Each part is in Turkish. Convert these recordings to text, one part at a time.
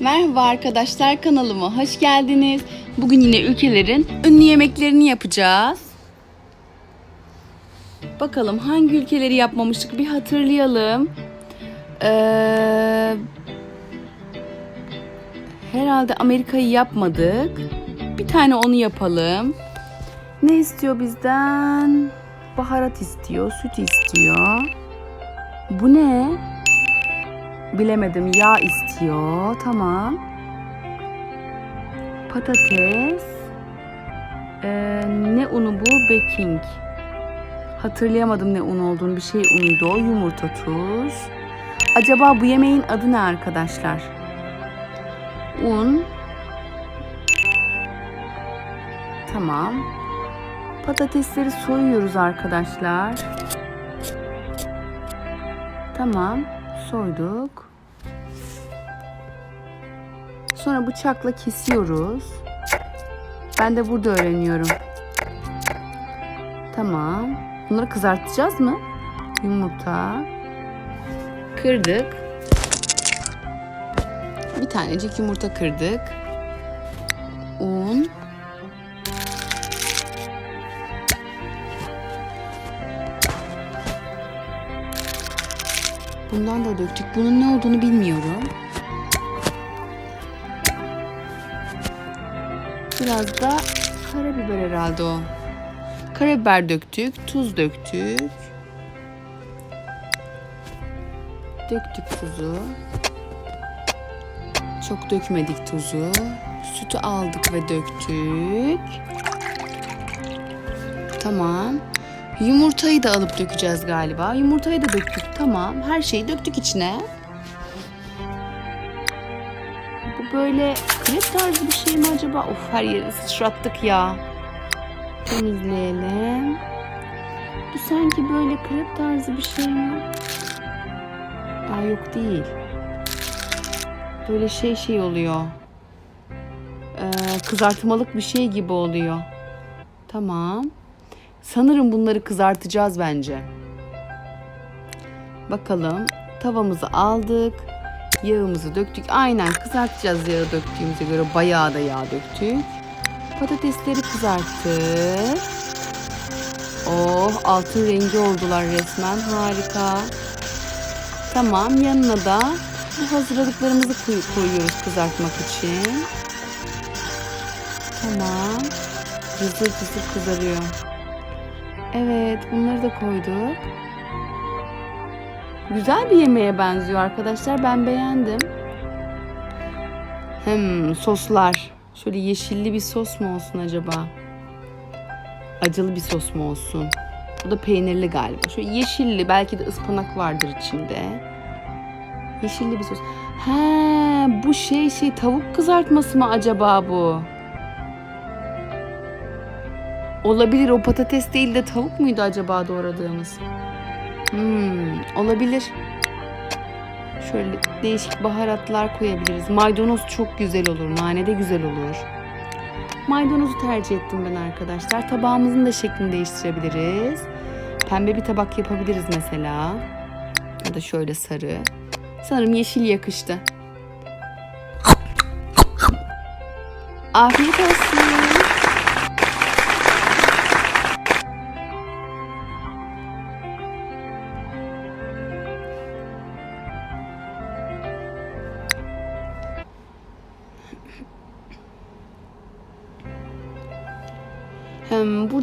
Merhaba arkadaşlar kanalıma hoş geldiniz. Bugün yine ülkelerin ünlü yemeklerini yapacağız. Bakalım hangi ülkeleri yapmamıştık bir hatırlayalım. Ee, herhalde Amerika'yı yapmadık. Bir tane onu yapalım. Ne istiyor bizden? Baharat istiyor, süt istiyor. Bu ne? Bilemedim. Yağ istiyor. Tamam. Patates. Ee, ne unu bu? Baking. Hatırlayamadım ne un olduğunu. Bir şey unuydu o. Yumurta, tuz. Acaba bu yemeğin adı ne arkadaşlar? Un. Tamam. Patatesleri soyuyoruz arkadaşlar. Tamam. Soyduk. Sonra bıçakla kesiyoruz. Ben de burada öğreniyorum. Tamam. Bunları kızartacağız mı? Yumurta. Kırdık. Bir tanecik yumurta kırdık. Un. Bundan da döktük. Bunun ne olduğunu bilmiyorum. Biraz da karabiber herhalde o. Karabiber döktük, tuz döktük. Döktük tuzu. Çok dökmedik tuzu. Sütü aldık ve döktük. Tamam. Yumurtayı da alıp dökeceğiz galiba. Yumurtayı da döktük. Tamam. Her şeyi döktük içine. Bu böyle krep tarzı bir şey mi acaba? Of her yeri sıçrattık ya. Temizleyelim. Bu sanki böyle krep tarzı bir şey mi? Aa yok değil. Böyle şey şey oluyor. Ee, kızartmalık bir şey gibi oluyor. Tamam. Sanırım bunları kızartacağız bence. Bakalım. Tavamızı aldık. Yağımızı döktük. Aynen kızartacağız yağı döktüğümüze göre bayağı da yağ döktük. Patatesleri kızarttık. Oh altın rengi oldular resmen. Harika. Tamam yanına da bu hazırladıklarımızı koy- koyuyoruz kızartmak için. Tamam. Cızır cızır kızarıyor. Evet, bunları da koyduk. Güzel bir yemeğe benziyor arkadaşlar. Ben beğendim. Hem soslar. Şöyle yeşilli bir sos mu olsun acaba? Acılı bir sos mu olsun? Bu da peynirli galiba. Şöyle yeşilli, belki de ıspanak vardır içinde. Yeşilli bir sos. He, bu şey şey tavuk kızartması mı acaba bu? Olabilir o patates değil de tavuk muydu acaba doğradığımız? Hmm, olabilir. Şöyle değişik baharatlar koyabiliriz. Maydanoz çok güzel olur. Nane de güzel olur. Maydanozu tercih ettim ben arkadaşlar. Tabağımızın da şeklini değiştirebiliriz. Pembe bir tabak yapabiliriz mesela. Ya da şöyle sarı. Sanırım yeşil yakıştı. Afiyet olsun.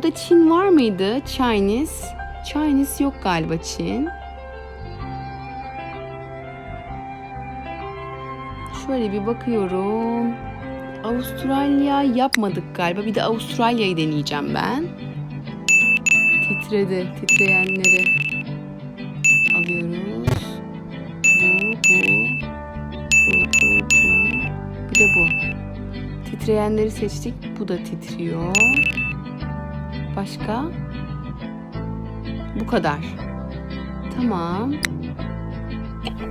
Burada Çin var mıydı? Chinese. Chinese yok galiba Çin. Şöyle bir bakıyorum. Avustralya yapmadık galiba. Bir de Avustralya'yı deneyeceğim ben. Titredi. Titreyenleri alıyoruz. Bu, bu. Bu, bu, bu. Bir de bu. Titreyenleri seçtik. Bu da titriyor. Başka? Bu kadar. Tamam.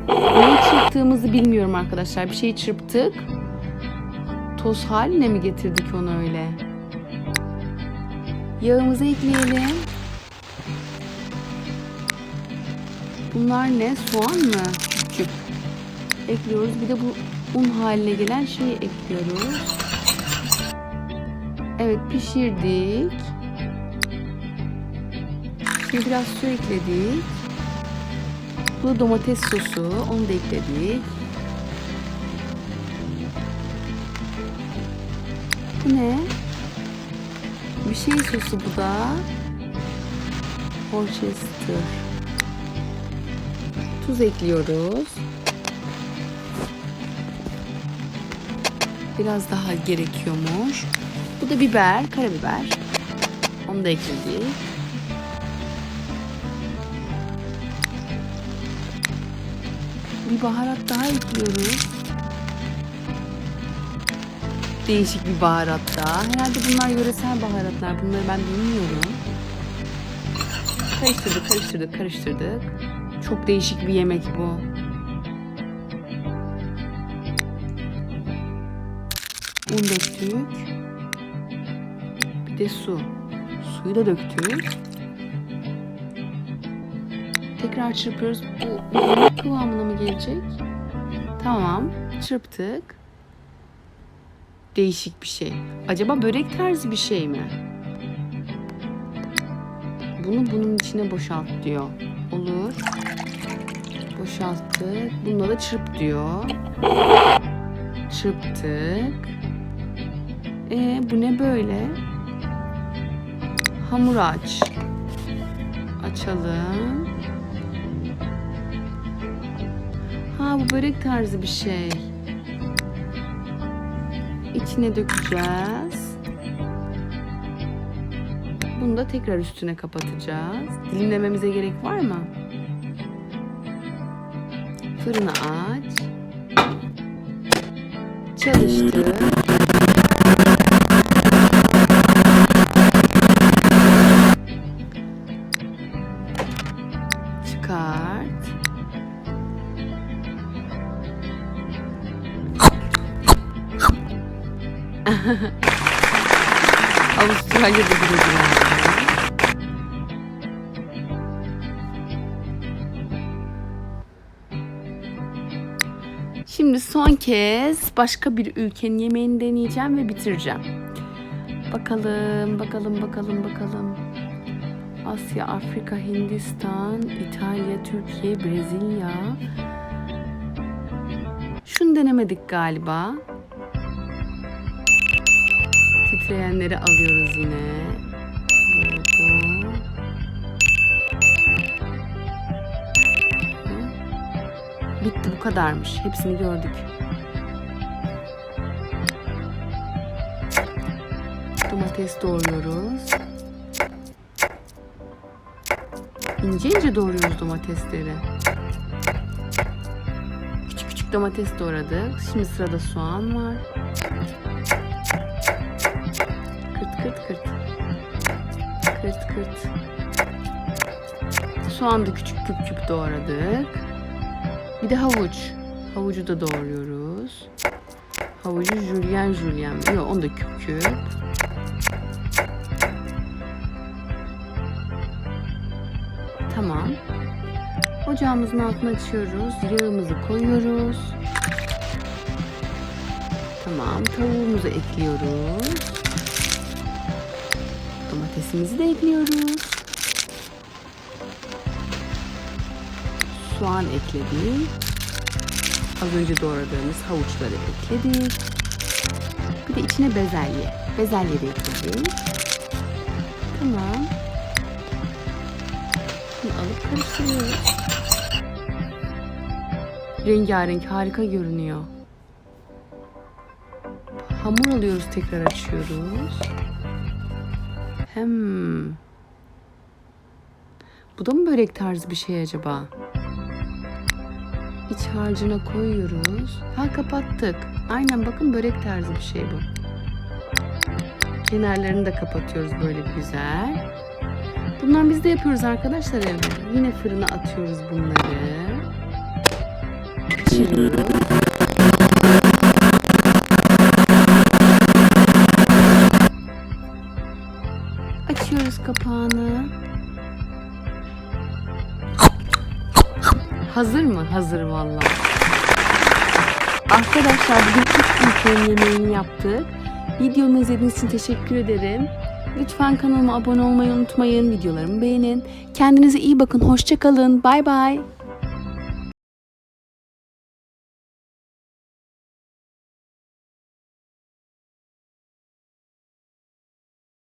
Neyi çırptığımızı bilmiyorum arkadaşlar. Bir şeyi çırptık. Toz haline mi getirdik onu öyle? Yağımızı ekleyelim. Bunlar ne? Soğan mı? Küp. Ekliyoruz. Bir de bu un haline gelen şeyi ekliyoruz. Evet pişirdik. Şimdi biraz su ekledik. Bu domates sosu. Onu da ekledik. Bu ne? Bir şey sosu bu da. Worcester. Tuz ekliyoruz. Biraz daha gerekiyormuş. Bu da biber, karabiber. Onu da ekledik. Bir baharat daha ekliyoruz. Değişik bir baharat daha. Herhalde bunlar yöresel baharatlar. Bunları ben bilmiyorum. Karıştırdık, karıştırdık, karıştırdık. Çok değişik bir yemek bu. Un döktük. Bir de su. Suyu da döktük. Tekrar çırpıyoruz. Bu kıvamına mı gelecek? Tamam. Çırptık. Değişik bir şey. Acaba börek tarzı bir şey mi? Bunu bunun içine boşalt diyor. Olur. Boşalttık. Bunda da çırp diyor. Çırptık. E bu ne böyle? Hamur aç. Açalım. Bu börek tarzı bir şey. İçine dökeceğiz. Bunu da tekrar üstüne kapatacağız. Dilimlememize gerek var mı? Fırını aç. Çalıştır. Avustralya'da bir ödül Şimdi son kez başka bir ülkenin yemeğini deneyeceğim ve bitireceğim. Bakalım, bakalım, bakalım, bakalım. Asya, Afrika, Hindistan, İtalya, Türkiye, Brezilya. Şunu denemedik galiba. Titreyenleri alıyoruz yine. Bu. Bitti bu kadarmış. Hepsini gördük. Domates doğruyoruz. İnce ince doğruyoruz domatesleri. Küçük küçük domates doğradık. Şimdi sırada soğan var. Kırt kırt. Soğan da küçük küp küp doğradık. Bir de havuç. Havucu da doğruyoruz. Havucu jülyen jülyen. Yok onu da küp küp. Tamam. Ocağımızın altını açıyoruz. Yağımızı koyuyoruz. Tamam. Tavuğumuzu ekliyoruz. Domatesimizi de ekliyoruz. Soğan ekledik. Az önce doğradığımız havuçları ekledik. Bir de içine bezelye. Bezelye de ekledik. Tamam. Şimdi alıp karıştırıyoruz. Rengarenk harika görünüyor. Hamur alıyoruz tekrar açıyoruz. Hem bu da mı börek tarzı bir şey acaba? İç harcına koyuyoruz. Ha kapattık. Aynen bakın börek tarzı bir şey bu. Kenarlarını da kapatıyoruz böyle güzel. Bunlar biz de yapıyoruz arkadaşlar evde. Yine fırına atıyoruz bunları. Pişiriyoruz. Hazır mı? Hazır vallahi. Arkadaşlar bugün üç ülkenin yemeğini yaptık. Videomu izlediğiniz için teşekkür ederim. Lütfen kanalıma abone olmayı unutmayın. Videolarımı beğenin. Kendinize iyi bakın. Hoşçakalın. Bay bay.